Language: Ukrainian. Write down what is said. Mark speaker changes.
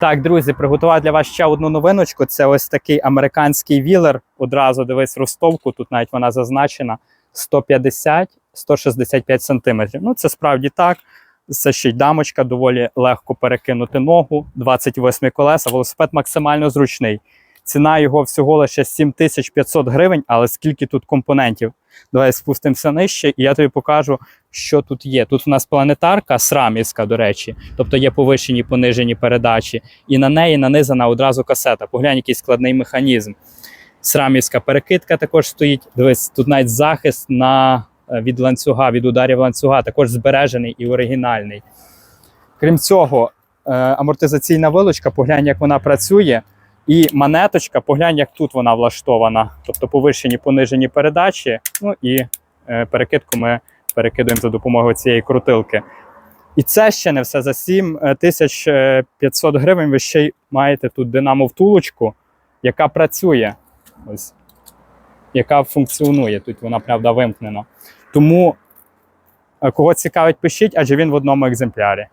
Speaker 1: Так, друзі, приготував для вас ще одну новиночку. Це ось такий американський вілер. Одразу дивись ростовку. Тут навіть вона зазначена 150-165 сантиметрів. Ну, це справді так. Це ще й дамочка, доволі легко перекинути ногу, 28 колеса. Велосипед максимально зручний. Ціна його всього лише 7500 гривень, але скільки тут компонентів? Давай спустимося нижче, і я тобі покажу, що тут є. Тут у нас планетарка срамівська, до речі, тобто є повишені понижені передачі, і на неї нанизана одразу касета. Поглянь, який складний механізм. Срамівська перекидка також стоїть. Дивись, тут навіть захист на, е, від ланцюга, від ударів ланцюга, також збережений і оригінальний. Крім цього, е, амортизаційна вилочка, поглянь, як вона працює. І монеточка, поглянь, як тут вона влаштована. Тобто повишені понижені передачі. Ну і е, перекидку ми перекидуємо за допомогою цієї крутилки. І це ще не все. За 7500 гривень ви ще й маєте тут динамо втулочку, яка працює. Ось. Яка функціонує. Тут вона, правда, вимкнена. Тому, е, кого цікавить, пишіть, адже він в одному екземплярі.